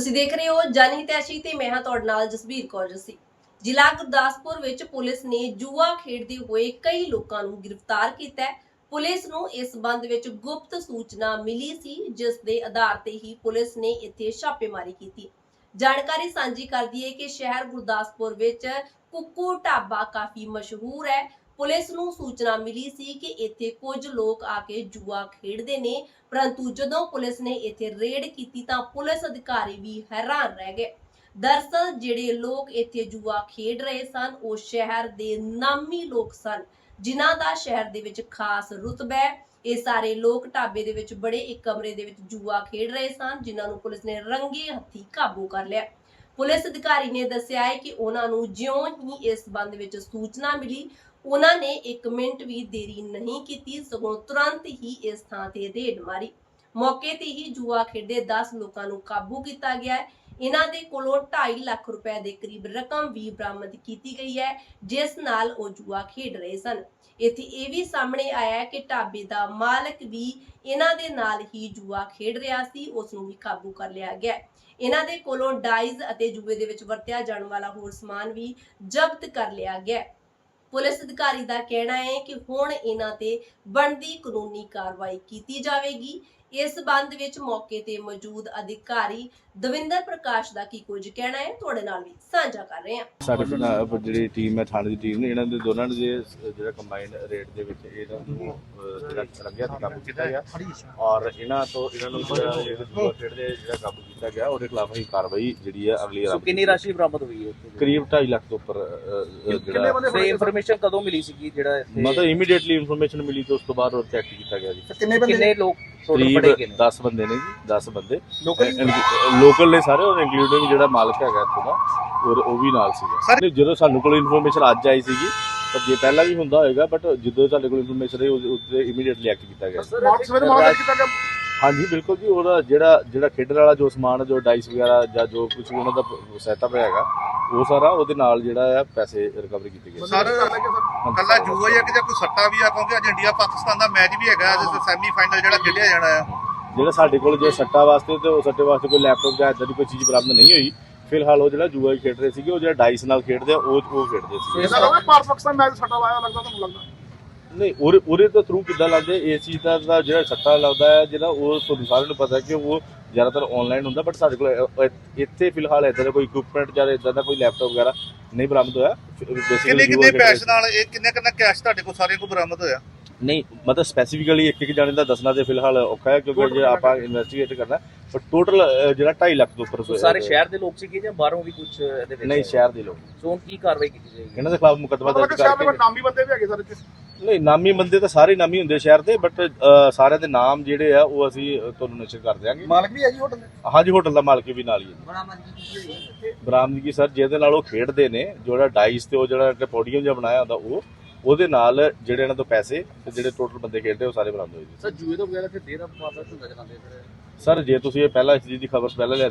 ਤੁਸੀਂ ਦੇਖ ਰਹੇ ਹੋ ਜਨ ਹਿਤੈਸ਼ੀ ਤੇ ਮੈਂ ਹਾਂ ਤੁਹਾਡੇ ਨਾਲ ਜਸਬੀਰ ਕੌਰ ਜੱਸੀ। ਜ਼ਿਲ੍ਹਾ ਗੁਰਦਾਸਪੁਰ ਵਿੱਚ ਪੁਲਿਸ ਨੇ ਜੂਆ ਖੇਡਦੇ ਹੋਏ ਕਈ ਲੋਕਾਂ ਨੂੰ ਗ੍ਰਿਫਤਾਰ ਕੀਤਾ ਹੈ। ਪੁਲਿਸ ਨੂੰ ਇਸ ਸੰਬੰਧ ਵਿੱਚ ਗੁਪਤ ਸੂਚਨਾ ਮਿਲੀ ਸੀ, ਜਿਸ ਦੇ ਆਧਾਰ ਤੇ ਹੀ ਪੁਲਿਸ ਨੇ ਇੱਥੇ ਛਾਪੇਮਾਰੀ ਕੀਤੀ। ਜਾਣਕਾਰੀ ਸਾਂਝੀ ਕਰਦੀ ਹੈ ਕਿ ਸ਼ਹਿਰ ਗੁਰਦਾਸਪੁਰ ਵਿੱਚ ਕੁੱਕੂ ਢਾਬਾ ਕਾਫੀ ਮਸ਼ਹੂਰ ਹੈ। ਪੁਲਿਸ ਨੂੰ ਸੂਚਨਾ ਮਿਲੀ ਸੀ ਕਿ ਇੱਥੇ ਕੁਝ ਲੋਕ ਆ ਕੇ ਜੂਆ ਖੇਡਦੇ ਨੇ, ਪਰੰਤੂ ਜਦੋਂ ਪੁਲਿਸ ਨੇ ਇੱਥੇ ਰੇਡ ਕੀਤੀ ਤਾਂ ਪੁਲਿਸ ਅਧਿਕਾਰੀ ਵੀ ਹੈਰਾਨ ਰਹਿ ਗਏ। ਦਰਸਲ ਜਿਹੜੇ ਲੋਕ ਇੱਥੇ ਜੂਆ ਖੇਡ ਰਹੇ ਸਨ, ਉਹ ਸ਼ਹਿਰ ਦੇ ਨਾਮੀ ਲੋਕ ਸਨ, ਜਿਨ੍ਹਾਂ ਦਾ ਸ਼ਹਿਰ ਦੇ ਵਿੱਚ ਖਾਸ ਰੁਤਬਾ ਹੈ। ਇਹ ਸਾਰੇ ਲੋਕ ਢਾਬੇ ਦੇ ਵਿੱਚ ਬੜੇ ਇੱਕ ਕਮਰੇ ਦੇ ਵਿੱਚ ਜੂਆ ਖੇਡ ਰਹੇ ਸਨ, ਜਿਨ੍ਹਾਂ ਨੂੰ ਪੁਲਿਸ ਨੇ ਰੰਗੇ ਹੱਥੀ ਕਾਬੂ ਕਰ ਲਿਆ। ਪੁਲਿਸ ਅਧਿਕਾਰੀ ਨੇ ਦੱਸਿਆ ਹੈ ਕਿ ਉਹਨਾਂ ਨੂੰ ਜਿਉਂ ਹੀ ਇਸ ਸੰਬੰਧ ਵਿੱਚ ਸੂਚਨਾ ਮਿਲੀ ਉਹਨਾਂ ਨੇ 1 ਮਿੰਟ ਵੀ ਦੇਰੀ ਨਹੀਂ ਕੀਤੀ, ਸਗੋਂ ਤੁਰੰਤ ਹੀ ਇਸ ਥਾਂ ਤੇ ਰੇਡ ਮਾਰੀ। ਮੌਕੇ ਤੇ ਹੀ ਜੂਆ ਖੇਡੇ 10 ਲੋਕਾਂ ਨੂੰ ਕਾਬੂ ਕੀਤਾ ਗਿਆ ਹੈ। ਇਹਨਾਂ ਦੇ ਕੋਲੋਂ 2.5 ਲੱਖ ਰੁਪਏ ਦੇ ਕਰੀਬ ਰਕਮ ਵੀ ਬਰਾਮਦ ਕੀਤੀ ਗਈ ਹੈ, ਜਿਸ ਨਾਲ ਉਹ ਜੂਆ ਖੇਡ ਰਹੇ ਸਨ। ਇੱਥੇ ਇਹ ਵੀ ਸਾਹਮਣੇ ਆਇਆ ਹੈ ਕਿ ਢਾਬੇ ਦਾ ਮਾਲਕ ਵੀ ਇਹਨਾਂ ਦੇ ਨਾਲ ਹੀ ਜੂਆ ਖੇਡ ਰਿਹਾ ਸੀ, ਉਸ ਨੂੰ ਵੀ ਕਾਬੂ ਕਰ ਲਿਆ ਗਿਆ ਇਹਨਾਂ ਦੇ ਕੋਲੋਂ ਡਾਈਜ਼ ਅਤੇ ਜੂਏ ਦੇ ਵਿੱਚ ਵਰਤਿਆ ਜਾਣ ਵਾਲਾ ਹੋਰ ਸਮਾਨ ਵੀ ਜ਼ਬਤ ਕਰ ਲਿਆ ਗਿਆ ਪੁਲਿਸ ਅਧਿਕਾਰੀ ਦਾ ਕਹਿਣਾ ਹੈ ਕਿ ਹੁਣ ਇਹਨਾਂ ਤੇ ਬਣਦੀ ਕਾਨੂੰਨੀ ਕਾਰਵਾਈ ਕੀਤੀ ਜਾਵੇਗੀ। ਇਸ ਸੰਬੰਧ ਵਿੱਚ ਮੌਕੇ ਤੇ ਮੌਜੂਦ ਅਧਿਕਾਰੀ ਦਵਿੰਦਰ ਪ੍ਰਕਾਸ਼ ਦਾ ਕੀ ਕੁਝ ਕਹਿਣਾ ਹੈ ਤੁਹਾਡੇ ਨਾਲ ਵੀ ਸਾਂਝਾ ਕਰ ਰਹੇ ਹਾਂ। ਸਾਡੇ ਜਿਹੜੀ ਟੀਮ ਹੈ ਥਾਣੇ ਦੀ ਟੀਮ ਨੇ ਇਹਨਾਂ ਦੇ ਦੋਨਾਂ ਜੇ ਜਿਹੜਾ ਕੰਬਾਈਨਡ ਰੇਟ ਦੇ ਵਿੱਚ ਇਹਨਾਂ ਨੂੰ ਅਹ, ਜਿਹੜਾ ਰੰਗਿਆ ਤੇ ਕਾਬੂ ਕੀਤਾ ਗਿਆ। ਔਰ ਇਹਨਾਂ ਤੋਂ ਇਹਨਾਂ ਨੂੰ ਜਿਹੜਾ ਦੂਆ ਖੇਡਦੇ ਜਿਹੜਾ ਕਾਬੂ ਕੀਤਾ ਗਿਆ ਉਹਦੇ ਖਿਲਾਫ ਹੀ ਕਾਰਵਾਈ ਜਿਹੜੀ ਹੈ ਅਗਲੀ ਸੋ ਆਰੰਭ ਕਿੰਨੀ ਰਾਸ਼ੀ ਬਰਾਮਦ ਹੋਈ ਹੈ ਉੱਥੇ? ਕਰੀਬ 2.5 ਲੱਖ ਤੋਂ ਉੱਪਰ ਅਹ, ਅਹ, ਜਿਹੜਾ ਤੇ ਇਨਫੋਰਮੇਸ਼ਨ ਕਦੋਂ ਮਿਲੀ ਸੀ ਜਿਹੜਾ ਇੱਥੇ- ਮਤਲਬ ਇਮੀਡੀਏਟਲੀ ਇਨਫੋਰਮੇਸ਼ਨ ਮਿਲੀ ਤੇ ਉਸ ਤੋਂ ਬਾਅਦ ਉਹ ਚੈੱਕ ਕੀਤਾ ਗਿਆ ਜੀ। ਕਿੰਨੇ ਬੰਦੇ ਕਿੰਨੇ ਲੋਕ ਟੋਟਲ ਫੜੇ ਗਏ ਨੇ? 10 ਬੰਦੇ ਨੇ ਜੀ 10 ਬੰਦੇ। ਲੋਕਲ ਲੋਕਲ ਨੇ ਸਾਰੇ ਉਹ ਇੰਕਲੂਡਿੰਗ ਜਿਹੜਾ ਮਾਲਕ ਹੈਗਾ ਇੱਥੋਂ ਦਾ ਔਰ ਉਹ ਵੀ ਨਾਲ ਸੀਗਾ। ਨਹੀਂ, ਜਦੋਂ ਸਾਨੂੰ ਕੋਲ ਇਨਫੋਰਮੇਸ਼ਨ ਅੱਜ ਆਈ ਸੀਗੀ ਪਰ ਜੇ ਪਹਿਲਾਂ ਵੀ ਹੁੰਦਾ ਹੋਏਗਾ ਬਟ ਜਦੋਂ ਸਾਡੇ ਕੋਲ ਇਨਫੋਰਮੇਸ਼ਨ ਆਈ ਉਹਦੇ ਇਮੀਡੀਏਟਲੀ ਐਕਟ ਕੀਤਾ ਗਿਆ। ਮਾਰਕਸ ਸਵੇਰੇ ਮਾਰਕਸ ਕੀਤਾ ਗਿਆ। ਹਾਂਜੀ ਬਿਲਕੁਲ ਜੀ ਉਹਦਾ ਜਿਹੜਾ ਜਿਹੜਾ ਖੇਡਣ ਵਾਲਾ ਜੋ ਸਮਾਨ ਜੋ ਡਾਈਸ ਵਗੈਰਾ ਜਾਂ ਜੋ ਕੁਝ ਉਹਨਾਂ ਦਾ ਸੈਟਅਪ ਹੈਗਾ ਉਹ ਸਾਰਾ ਉਹਦੇ ਨਾਲ ਜਿਹੜਾ ਆ ਪੈਸੇ ਰਿਕਵਰੀ ਕੀਤੇ ਗਏ। ਸਰ ਕੱਲਾ ਜੂਆ ਹੀ ਆ ਕਿ ਜਾਂ ਕੋਈ ਸੱਟਾ ਵੀ ਆ ਕਿਉਂਕਿ ਅੱਜ ਇੰਡੀਆ ਪਾਕਿਸਤਾਨ ਦਾ ਮੈਚ ਵੀ ਹੈਗਾ ਅੱਜ ਸੈਮੀ ਫਾਈਨਲ ਜਿਹੜਾ ਖੇਡਿਆ ਜਾਣਾ ਆ। ਜਿਹੜਾ ਸਾਡੇ ਕੋਲ ਜੇ ਸੱਟਾ ਵਾਸਤੇ ਤੇ ਉਹ ਸੱਟੇ ਵਾਸਤੇ ਕੋਈ ਲੈਪਟਾਪ ਜਾਂ ਇਦਾਂ ਦੀ ਕੋਈ ਚੀਜ਼ ਬਰਾਮਦ ਨਹੀਂ ਹੋਈ। ਫਿਲਹਾਲ ਉਹ ਜਿਹੜਾ ਜੂਆ ਹੀ ਖੇਡ ਰਹੇ ਸੀਗੇ ਉਹ ਜਿਹੜਾ ਡਾਈਸ ਨਾਲ ਖੇਡਦੇ ਆ ਉਹ ਉਹ ਖੇਡਦੇ ਸੀ ਇਹਦਾ ਲੱਗਦਾ ਭਾਰਤ ਪਾਕਿਸਤਾਨ ਮੈਚ ਸੱਟਾ ਲਾਇਆ ਲੱਗਦਾ ਤੁਹਾਨੂੰ ਲੱਗਦਾ? ਨਹੀਂ ਉਹਦੇ ਉਹਦੇ ਤੋਂ ਥਰੂ ਕਿੱਦਾਂ ਲੱਗਦੇ? ਇਸ ਚੀਜ਼ ਦਾ ਦਾ ਜਿਹੜਾ ਸੱਟਾ ਲੱਗਦਾ ਹੈ ਜਿਹੜਾ ਉਹ ਤੁਹਾਨੂੰ ਸਾਰਿਆਂ ਨੂੰ ਪਤਾ ਹੈ ਕਿ ਉਹ ਜ਼ਿਆਦਾਤਰ ਆਨਲਾਈਨ ਹੁੰਦਾ ਬਟ ਸਾਡੇ ਕੋਲ ਇ- ਇ- ਇੱਥੇ ਫਿਲਹਾਲ ਇਦਾਂ ਦਾ ਕੋਈ ਇਕਵਿਪਮੈਂਟ ਜਾਂ ਇਦਾਂ ਦਾ ਕੋਈ ਲੈਪਟਾਪ ਵਗੈਰਾ ਨਹੀਂ ਬਰਾਮਦ ਹੋਇਆ। ਕਿੰਨੇ ਕਿੰਨੇ ਪੈਸੇ ਨਾਲ ਇਹ ਕਿੰਨੇ ਕਿੰਨਾ ਕੈਸ਼ ਤੁਹਾਡੇ ਕੋਲ ਸਾਰਿਆਂ ਕੋਲ ਬਰਾਮਦ ਹੋਇਆ? ਨਹੀਂ ਮਤਲਬ ਸਪੈਸੀਫਿਕਲੀ ਇੱਕ ਇੱਕ ਜਾਣੇ ਦਾ ਦੱਸਣਾ ਤੇ ਫਿਲਹਾਲ ਔਖਾ ਹੈ ਕਿਉਂਕਿ ਜੇ ਆਪਾਂ ਇਨਵੈਸਟੀਗੇਟ ਕਰਨਾ ਪਰ ਟੋਟਲ ਜਿਹੜਾ 2.5 ਲੱਖ ਤੋਂ ਉੱਪਰ ਸੋ ਸਾਰੇ ਸ਼ਹਿਰ ਦੇ ਲੋਕ ਸੀਗੇ ਜਾਂ ਬਾਹਰੋਂ ਵੀ ਕੁਝ ਇਹਦੇ ਵਿੱਚ? ਨਹੀਂ ਸ਼ਹਿਰ ਦੇ ਲੋਕ। ਸੋ ਹੁਣ ਕੀ ਕਾਰਵਾਈ ਕੀਤੀ ਜਾਏਗੀ? ਇਹਨਾਂ ਦੇ ਖਿਲਾਫ ਮੁਕੱਦਮਾ ਦਰਜ ਕਰਕੇ ਨਾਮੀ ਬੰਦੇ ਵੀ ਹੈਗੇ ਸਰ ਇੱਥੇ? ਨਹੀਂ ਨਾਮੀ ਬੰਦੇ ਤਾਂ ਸਾਰੇ ਨਾਮੀ ਹੁੰਦੇ ਸ਼ਹਿਰ ਦੇ ਬਟ ਸਾਰਿਆਂ ਦੇ ਨਾਮ ਜਿਹੜੇ ਆ ਉਹ ਅਸੀਂ ਤੁਹਾਨੂੰ ਨਸ਼ਰ ਕਰ ਦਿਆਂਗੇ। ਮਾਲਕ ਵੀ ਹੈ ਜੀ ਹੋਟਲ ਦੇ? ਹਾਂਜੀ ਹੋਟਲ ਦਾ ਮਾਲਕ ਵੀ ਨਾਲ ਹੀ ਹੈ ਬਰਾਮਦਗੀ ਸਰ ਜਿਹਦੇ ਨਾਲ ਉਹ ਖੇਡਦੇ ਨੇ ਜਿਹੜਾ ਡਾਈਸ ਤੇ ਉਹ ਜਿਹੜਾ ਪੋਡੀਅਮ ਜਿਹਾ ਬਣਾਇਆ ਹੁੰਦਾ ਉਹ ਉਹਦੇ ਨਾਲ ਜਿਹੜੇ ਇਹਨਾਂ ਤੋਂ ਪੈਸੇ ਤੇ ਜਿਹੜੇ ਟੋਟਲ ਬੰਦੇ ਖੇਡਦੇ ਉਹ ਸਾਰੇ ਬਰਾਮਦ ਹੋਏ ਜੀ। ਸਰ ਜੂਏ ਤੋਂ ਵਗੈਰਾ ਤੇ ਦੇਰ ਮਾਤਾ ਹੁੰਦਾ ਜਨਾਂਦੇ ਸਰ ਜੇ ਤੁਸੀਂ ਇਹ ਪਹਿਲਾਂ ਇਸ ਚੀਜ਼ ਦੀ ਖਬਰ ਪਹਿਲਾਂ ਲਿਆ